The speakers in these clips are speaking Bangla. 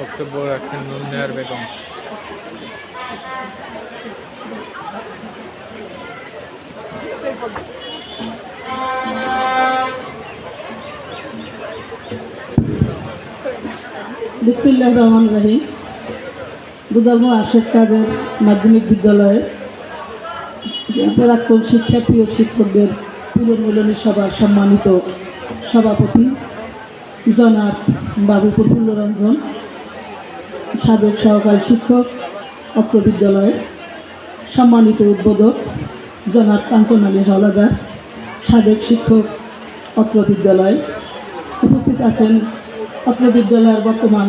বক্তব্য রাখছেন নুননেয়ার বেগম। বিসমিল্লাহ রহমান রাহিম। দুদর্ম আশেখ কাদের মাধ্যমিক বিদ্যালয়ে প্রাক্তন শিক্ষার্থী ও শিক্ষকদের পুনর্মিলনী সভার সম্মানিত সভাপতি জনাব বাবু প্রফুল্ল রঞ্জন সাবেক সহকারী শিক্ষক, অত্র বিদ্যালয়ে সম্মানিত উদ্বোধক জনাব কাঞ্চন আলী হলাদার সাবেক শিক্ষক, অত্র বিদ্যালয়। উপস্থিত আছেন অত্র বিদ্যালয়ের বর্তমান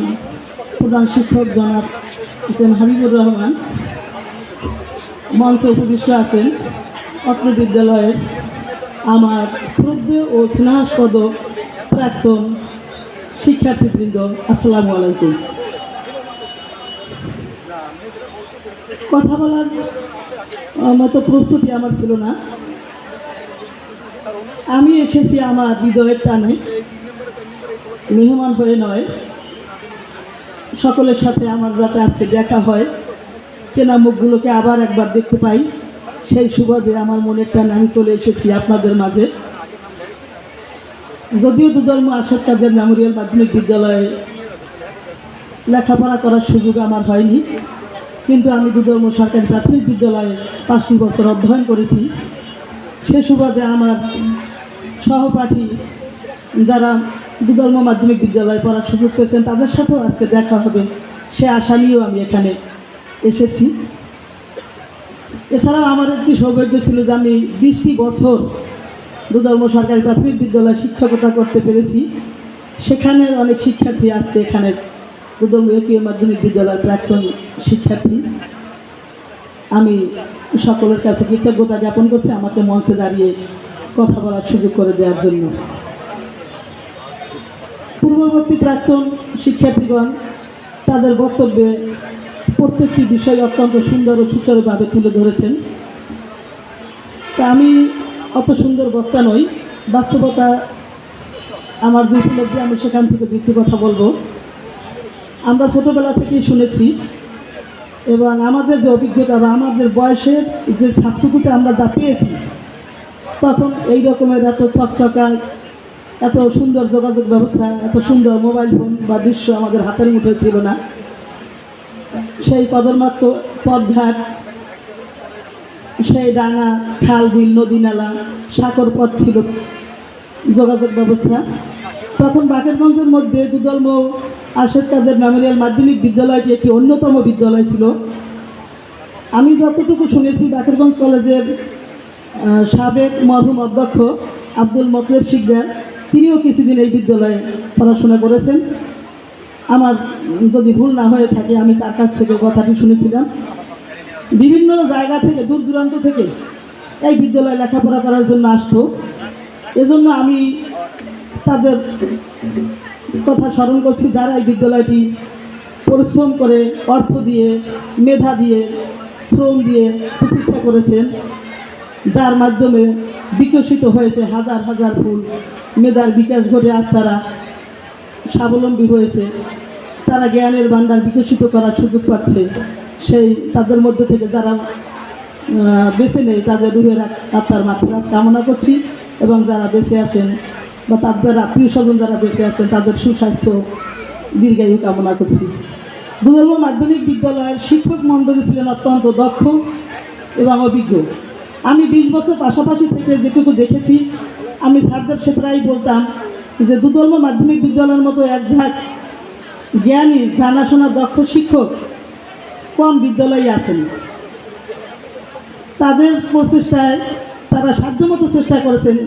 প্রধান শিক্ষক জনাব হোসেন হাবিবুর রহমান। মঞ্চে উপবিষ্ট আছেন অত্র বিদ্যালয়ের আমার শ্রদ্ধেয় ও স্নেহাস্পদ প্রাক্তন শিক্ষার্থীবৃন্দ। আসসালামু আলাইকুম। কথা বলার মতো প্রস্তুতি আমার ছিল না। আমি এসেছি আমার হৃদয়ের টানে, মেহমান হয়ে নয়। সকলের সাথে আমার যাতে আজকে দেখা হয়, চেনা মুখগুলোকে আবার একবার দেখতে পাই, সেই সুবাদে আমার মনের টানে আমি চলে এসেছি আপনাদের মাঝে। যদিও দুধর্ম আশাদ কাদের মেমোরিয়াল মাধ্যমিক বিদ্যালয়ে লেখাপড়া করার সুযোগ আমার হয়নি। কিন্তু আমি দুধর্ম সরকারি প্রাথমিক বিদ্যালয়ে পাঁচটি বছর অধ্যয়ন করেছি। সে সুবাদে আমার সহপাঠী যারা দুধর্ম মাধ্যমিক বিদ্যালয়ে পড়ার সুযোগ পেয়েছেন, তাদের সাথেও আজকে দেখা হবে। সে আশা নিয়েও আমি এখানে এসেছি। এছাড়াও আমার একটি সৌভাগ্য ছিল যে আমি বিশটি বছর দুধর্ম সরকারি প্রাথমিক বিদ্যালয়ে শিক্ষকতা করতে পেরেছি। সেখানের অনেক শিক্ষার্থী আসছে এখানে একীয় মাধ্যমিক বিদ্যালয়ের প্রাক্তন শিক্ষার্থী। আমি সকলের কাছে কৃতজ্ঞতা জ্ঞাপন করছি আমাকে মঞ্চে দাঁড়িয়ে কথা বলার সুযোগ করে দেওয়ার জন্য। পূর্ববর্তী প্রাক্তন শিক্ষার্থীগণ, তাদের বক্তব্যে প্রত্যেকটি বিষয় অত্যন্ত সুন্দর ও সুচারুভাবে তুলে ধরেছেন। তা আমি অত সুন্দর বক্তা নই, বাস্তবতা আমার যে উপলব্ধি আমি সেখান থেকে দ্বিতীয় কথা বলব। আমরা ছোটোবেলা থেকেই শুনেছি। এবং আমাদের যে অভিজ্ঞতা বা আমাদের বয়সের যে ছাত্রটুকুতে আমরা যা পেয়েছি, তখন এই রকমের এত চকচকা, এত সুন্দর যোগাযোগ ব্যবস্থা, এত সুন্দর মোবাইল ফোন বা দৃশ্য আমাদের হাতের মুঠে ছিল না। সেই কদরমাত্র পথঘাট, সেই ডাঙা খাল, বিল, নদী, নালা, সাগর পথ ছিল যোগাযোগ ব্যবস্থা। তখন বাকেরগঞ্জের মধ্যে দুদলম আশেদ কাদের মেমোরিয়াল মাধ্যমিক বিদ্যালয়টি একটি অন্যতম বিদ্যালয় ছিল। আমি যতটুকু শুনেছি বাকেরগঞ্জ কলেজের সাবেক মরহুম অধ্যক্ষ আব্দুল মতলেব শিকদার, তিনিও কিছুদিন এই বিদ্যালয়ে পড়াশোনা করেছেন। আমার যদি ভুল না হয়ে থাকে, আমি তার কাছ থেকে কথাটি শুনেছিলাম। বিভিন্ন জায়গা থেকে, দূর দূরান্ত থেকে এই বিদ্যালয়ে লেখাপড়া করার জন্য আসতো। এজন্য আমি তাদের কথা স্মরণ করছি, যারা এই বিদ্যালয়টি পরিশ্রম করে, অর্থ দিয়ে, মেধা দিয়ে, শ্রম দিয়ে প্রতিষ্ঠা করেছেন, যার মাধ্যমে বিকশিত হয়েছে হাজার হাজার ফুল, মেধার বিকাশ ঘটে আজ তারা স্বাবলম্বী হয়েছে, তারা জ্ঞানের ভাণ্ডার বিকশিত করার সুযোগ পাচ্ছে, সেই তাদের মধ্যে থেকে যারা বেছে নেই তাদের রুহের আত- আত্মার মাত্রা কামনা করছি, এবং যারা বেঁচে আছেন বা তাদের আত্মীয় স্বজন যারা বেঁচে আছেন, তাদের সুস্বাস্থ্য, দীর্ঘায়ু কামনা করছি। দুদর্ম মাধ্যমিক বিদ্যালয়ের শিক্ষক মণ্ডলী ছিলেন অত্যন্ত দক্ষ এবং অভিজ্ঞ। আমি বিশ বছর পাশাপাশি থেকে যেটুকু দেখেছি, আমি স্যারদের সে প্রায় বলতাম যে দুদর্ম মাধ্যমিক বিদ্যালয়ের মতো এক ঝাঁক জ্ঞানী, জানাশোনা দক্ষ শিক্ষক কম বিদ্যালয়ে আছেন। তাদের প্রচেষ্টায়, তারা সাধ্যমতো চেষ্টা করেছেন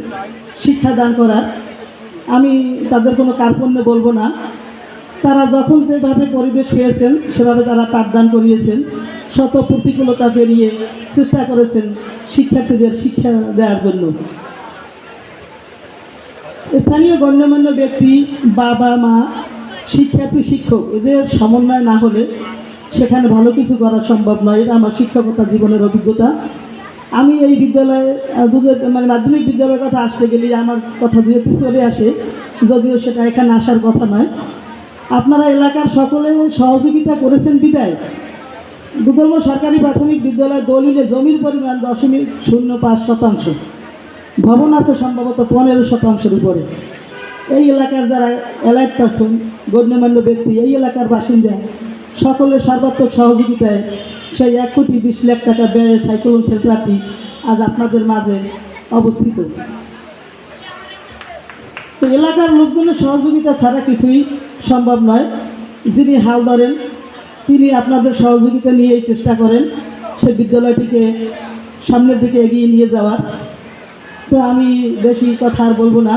শিক্ষাদান করার। আমি তাদের কোনো কার্পণ্য বলব না। তারা যখন যেভাবে পরিবেশ পেয়েছেন সেভাবে তারা পাঠদান করিয়েছেন। শত প্রতিকূলতা পেরিয়ে চেষ্টা করেছেন শিক্ষার্থীদের শিক্ষা দেওয়ার জন্য। স্থানীয় গণ্যমান্য ব্যক্তি, বাবা, মা, শিক্ষার্থী, শিক্ষক, এদের সমন্বয় না হলে সেখানে ভালো কিছু করা সম্ভব নয়। এটা আমার শিক্ষকতা জীবনের অভিজ্ঞতা। আমি এই বিদ্যালয়ে মানে মাধ্যমিক বিদ্যালয়ের কথা আসতে গেলে আমার কথা দুই একটি চলে আসে, যদিও সেটা এখানে আসার কথা নয়। আপনারা এলাকার সকলে সহযোগিতা করেছেন বিদায়। দুদর্ম সরকারি প্রাথমিক বিদ্যালয় দলিলে জমির পরিমাণ দশমিক শূন্য পাঁচ শতাংশ। ভবন আছে সম্ভবত পনেরো শতাংশের উপরে। এই এলাকার যারা এলাইট পার্সন গণ্যমান্য ব্যক্তি, এই এলাকার বাসিন্দা সকলের সর্বাত্মক সহযোগিতায় সেই এক কোটি বিশ লাখ টাকা ব্যয়ে সাইক্লোন সেন্টারটি আজ আপনাদের মাঝে অবস্থিত। তো এলাকার লোকজনের সহযোগিতা ছাড়া কিছুই সম্ভব নয়। যিনি হাল ধরেন, তিনি আপনাদের সহযোগিতা নিয়েই চেষ্টা করেন সেই বিদ্যালয়টিকে সামনের দিকে এগিয়ে নিয়ে যাওয়ার। তো আমি বেশি কথা আর বলব না।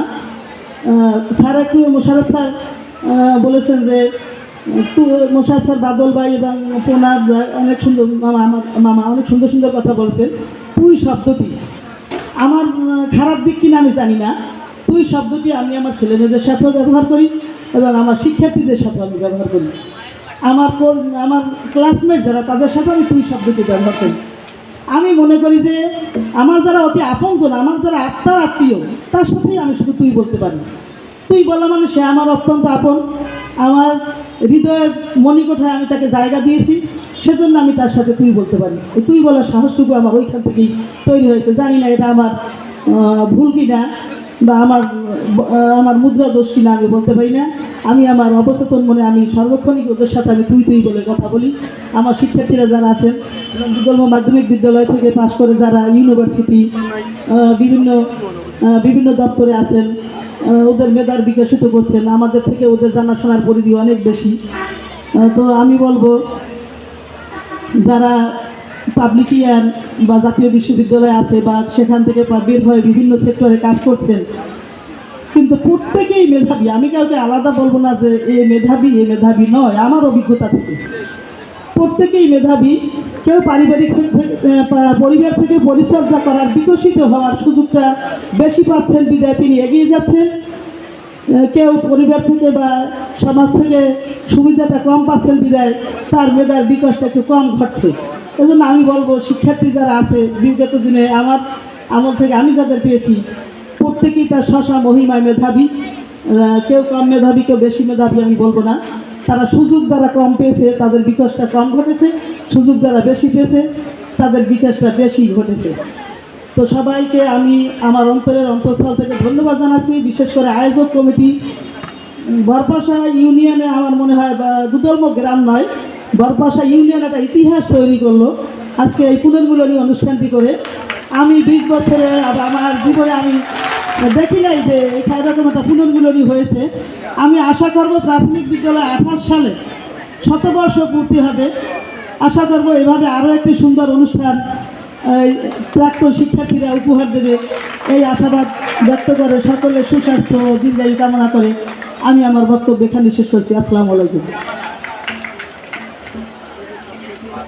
স্যার একটু মোশারফ স্যার বলেছেন যে স্যার বাদল ভাই এবং পোনার অনেক সুন্দর মামা, আমার মামা অনেক সুন্দর সুন্দর কথা বলছেন। তুই শব্দটি। আমার খারাপ দিক কিনা আমি জানি না। তুই শব্দটি আমি আমার ছেলেমেয়েদের সাথেও ব্যবহার করি এবং আমার শিক্ষার্থীদের সাথেও আমি ব্যবহার করি। আমার আমার ক্লাসমেট যারা, তাদের সাথে আমি তুই শব্দটি ব্যবহার করি। আমি মনে করি যে আমার যারা অতি আপনজন, আমার যারা আত্মার আত্মীয়, তার সাথেই আমি শুধু তুই বলতে পারি। তুই বলা মানে সে আমার অত্যন্ত আপন। আমার হৃদয়ের মণিকোঠায় আমি তাকে জায়গা দিয়েছি, সেজন্য আমি তার সাথে তুই বলতে পারি। তুই বলার সাহসটুকু আমার ওইখান থেকেই তৈরি হয়েছে। জানি না এটা আমার ভুল কিনা বা আমার আমার মুদ্রা দোষ কিনা আমি বলতে পারি না। আমি আমার অবচেতন মনে, আমি সর্বক্ষণিক ওদের সাথে আমি তুই তুই বলে কথা বলি। আমার শিক্ষার্থীরা যারা আছেন বিকল্প মাধ্যমিক বিদ্যালয় থেকে পাশ করে যারা ইউনিভার্সিটি বিভিন্ন বিভিন্ন দপ্তরে আছেন ওদের মেধার বিকশিত করছেন আমাদের থেকে ওদের জানাশোনার পরিধি অনেক বেশি। তো আমি বলব, যারা পাবলিকিয়ান বা জাতীয় বিশ্ববিদ্যালয় আছে বা সেখান থেকে বের হয়ে বিভিন্ন সেক্টরে কাজ করছেন, কিন্তু প্রত্যেকেই মেধাবী। আমি কাউকে আলাদা বলব না যে এ মেধাবী এ মেধাবী নয়, আমার অভিজ্ঞতা থেকে। প্রত্যেকেই মেধাবী, কেউ পারিবারিক পরিবার থেকে পরিচর্যা করার, বিকশিত হওয়ার সুযোগটা বেশি পাচ্ছেন বিদায় তিনি এগিয়ে যাচ্ছেন। কেউ পরিবার থেকে বা সমাজ থেকে সুবিধাটা কম পাচ্ছেন বিদায় তার মেধার বিকাশটা একটু কম ঘটছে। এজন্য আমি বলব, শিক্ষার্থী যারা আছে, বিগত দিনে আমার আমল থেকে আমি যাদের পেয়েছি, প্রত্যেকেই তার শশা মহিমায় মেধাবী। কেউ কম মেধাবী, কেউ বেশি মেধাবী আমি বলব না। তারা সুযোগ যারা কম পেয়েছে, তাদের বিকাশটা কম ঘটেছে, সুযোগ যারা বেশি পেয়েছে, তাদের বিকাশটা বেশি ঘটেছে। তো সবাইকে আমি আমার অন্তরের অন্তঃস্থল থেকে ধন্যবাদ জানাচ্ছি। বিশেষ করে আয়োজক কমিটি, বরপাশা ইউনিয়নে আমার মনে হয়, বা দুদর্ম গ্রাম নয়, বরপাশা ইউনিয়ন একটা ইতিহাস তৈরি করল। আজকে এই পুনর্মিলনী অনুষ্ঠানটি করে আমি বিশ বছরে আমার জীবনে আমি দেখি নাই যে এরকম একটা পুনর্মিলনী হয়েছে। আমি আশা করব প্রাথমিক বিদ্যালয় আঠাশ সালে শতবর্ষ পূর্তি হবে। আশা করব এভাবে আরও একটি সুন্দর অনুষ্ঠান প্রাক্তন শিক্ষার্থীরা উপহার দেবে। এই আশাবাদ ব্যক্ত করে সকলের সুস্বাস্থ্য দীর্ঘায়ু কামনা করে আমি আমার বক্তব্য এখানে শেষ করছি। আসসালামু আলাইকুম।